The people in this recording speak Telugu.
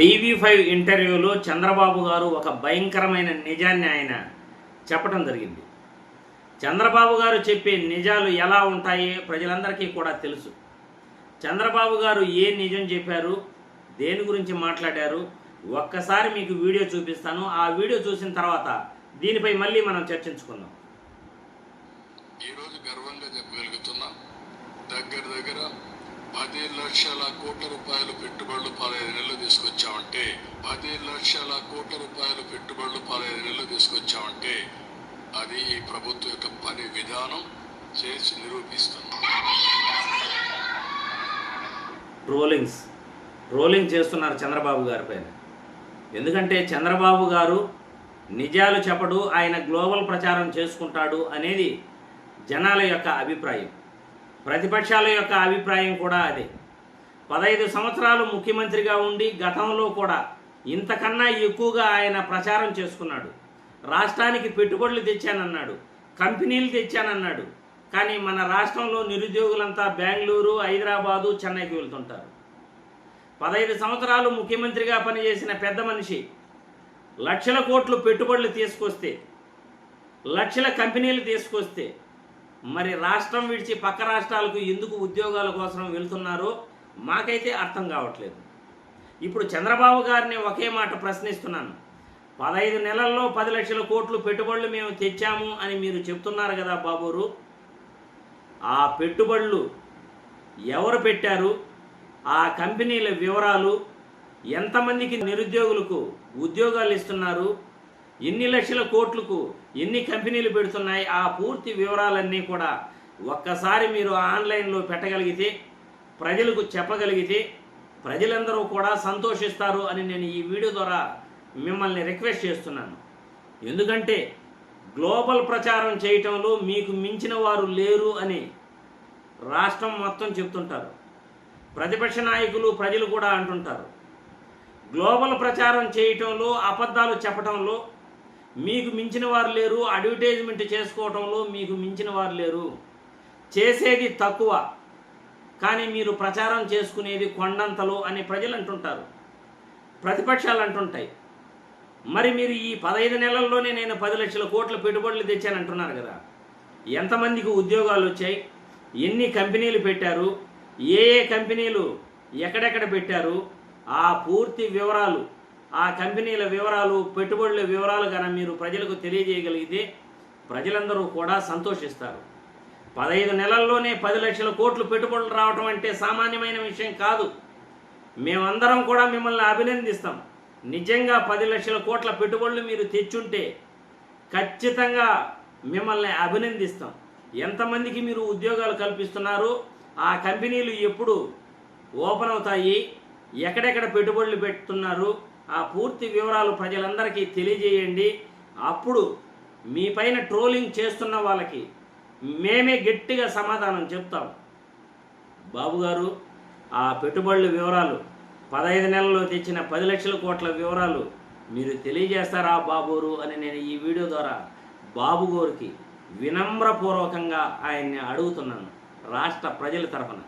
టీవీ ఫైవ్ ఇంటర్వ్యూలో చంద్రబాబు గారు ఒక భయంకరమైన నిజాన్ని ఆయన చెప్పడం జరిగింది. చంద్రబాబు గారు చెప్పే నిజాలు ఎలా ఉంటాయో ప్రజలందరికీ కూడా తెలుసు. చంద్రబాబు గారు ఏ నిజం చెప్పారు దేని గురించి మాట్లాడారు ఒక్కసారి మీకు వీడియో చూపిస్తాను. ఆ వీడియో చూసిన తర్వాత దీనిపై మళ్ళీ మనం చర్చించుకుందాం. ఈరోజు గర్వంగా చెప్పగలుగుతున్నాం దగ్గర దగ్గర పది లక్షల కోట్ల రూపాయలు పెట్టుబడులు పదహైదు నెలలు తీసుకొచ్చామంటే పది లక్షల కోట్ల రూపాయలు పెట్టుబడులు పదహైదు నెలలు తీసుకొచ్చామంటే అది ఈ ప్రభుత్వం యొక్క పని విధానం చేసి నిరూపిస్తుంది. ట్రోలింగ్స్ ట్రోలింగ్ చేస్తున్నారు చంద్రబాబు గారి పైన. ఎందుకంటే చంద్రబాబు గారు నిజాలు చెప్పడు ఆయన గ్లోబల్ ప్రచారం చేసుకుంటాడు అనేది జనాల యొక్క అభిప్రాయం. ప్రతిపక్షాల యొక్క అభిప్రాయం కూడా అదే. పదహైదు సంవత్సరాలు ముఖ్యమంత్రిగా ఉండి గతంలో కూడా ఇంతకన్నా ఎక్కువగా ఆయన ప్రచారం చేసుకున్నాడు. రాష్ట్రానికి పెట్టుబడులు తెచ్చానన్నాడు కంపెనీలు తెచ్చానన్నాడు. కానీ మన రాష్ట్రంలో నిరుద్యోగులంతా బెంగళూరు హైదరాబాదు చెన్నైకి వెళ్తుంటారు. పదహైదు సంవత్సరాలు ముఖ్యమంత్రిగా పనిచేసిన పెద్ద మనిషి లక్షల కోట్లు పెట్టుబడులు తీసుకొస్తే లక్షల కంపెనీలు తీసుకొస్తే మరి రాష్ట్రం విడిచి పక్క రాష్ట్రాలకు ఎందుకు ఉద్యోగాల కోసం వెళ్తున్నారో మాకైతే అర్థం కావట్లేదు. ఇప్పుడు చంద్రబాబు గారిని ఒకే మాట ప్రశ్నిస్తున్నాను. పదహైదు నెలల్లో పది లక్షల కోట్లు పెట్టుబడులు మేము తెచ్చాము అని మీరు చెప్తున్నారు కదా బాబూరు. ఆ పెట్టుబడులు ఎవరు పెట్టారు? ఆ కంపెనీల వివరాలు ఎంతమందికి నిరుద్యోగులకు ఉద్యోగాలు ఇస్తున్నారు? ఎన్ని లక్షల కోట్లకు ఎన్ని కంపెనీలు పెడుతున్నాయి ఆ పూర్తి వివరాలన్నీ కూడా ఒక్కసారి మీరు ఆన్లైన్లో పెట్టగలిగితే ప్రజలకు చెప్పగలిగితే ప్రజలందరూ కూడా సంతోషిస్తారు అని నేను ఈ వీడియో ద్వారా మిమ్మల్ని రిక్వెస్ట్ చేస్తున్నాను. ఎందుకంటే గ్లోబల్ ప్రచారం చేయటంలో మీకు మించిన వారు లేరు అని రాష్ట్రం మొత్తం చెప్తుంటారు. ప్రతిపక్ష నాయకులు ప్రజలు కూడా అంటుంటారు. గ్లోబల్ ప్రచారం చేయటంలో అబద్ధాలు చెప్పటంలో మీకు మించిన వారు లేరు. అడ్వర్టైజ్మెంట్ చేసుకోవటంలో మీకు మించిన వారు లేరు. చేసేది తక్కువ కానీ మీరు ప్రచారం చేసుకునేది కొండంతలు అని ప్రజలు అంటుంటారు. ప్రతిపక్షాలు అంటుంటాయి. మరి మీరు ఈ పదహైదు నెలల్లోనే నేను పది లక్షల కోట్ల పెట్టుబడులు తెచ్చాను అంటున్నారు కదా. ఎంతమందికి ఉద్యోగాలు వచ్చాయి? ఎన్ని కంపెనీలు పెట్టారు? ఏ ఏ కంపెనీలు ఎక్కడెక్కడ పెట్టారు? ఆ పూర్తి వివరాలు ఆ కంపెనీల వివరాలు పెట్టుబడుల వివరాలు కనుక మీరు ప్రజలకు తెలియజేయగలిగితే ప్రజలందరూ కూడా సంతోషిస్తారు. పదహైదు నెలల్లోనే పది లక్షల కోట్లు పెట్టుబడులు రావటం అంటే సామాన్యమైన విషయం కాదు. మేమందరం కూడా మిమ్మల్ని అభినందిస్తాం. నిజంగా పది లక్షల కోట్ల పెట్టుబడులు మీరు తెచ్చుంటే ఖచ్చితంగా మిమ్మల్ని అభినందిస్తాం. ఎంతమందికి మీరు ఉద్యోగాలు కల్పిస్తున్నారు ఆ కంపెనీలు ఎప్పుడు ఓపెన్ అవుతాయి ఎక్కడెక్కడ పెట్టుబడులు పెడుతున్నారు ఆ పూర్తి వివరాలు ప్రజలందరికీ తెలియజేయండి. అప్పుడు మీ పైన ట్రోలింగ్ చేస్తున్న వాళ్ళకి మేమే గట్టిగా సమాధానం చెప్తాం. బాబు గారు ఆ పెట్టుబడుల వివరాలు పదహైదు నెలల్లో తెచ్చిన పది లక్షల కోట్ల వివరాలు మీరు తెలియజేస్తారా బాబూరు అని నేను ఈ వీడియో ద్వారా బాబు గారికి వినమ్రపూర్వకంగా ఆయన్ని అడుగుతున్నాను రాష్ట్ర ప్రజల తరఫున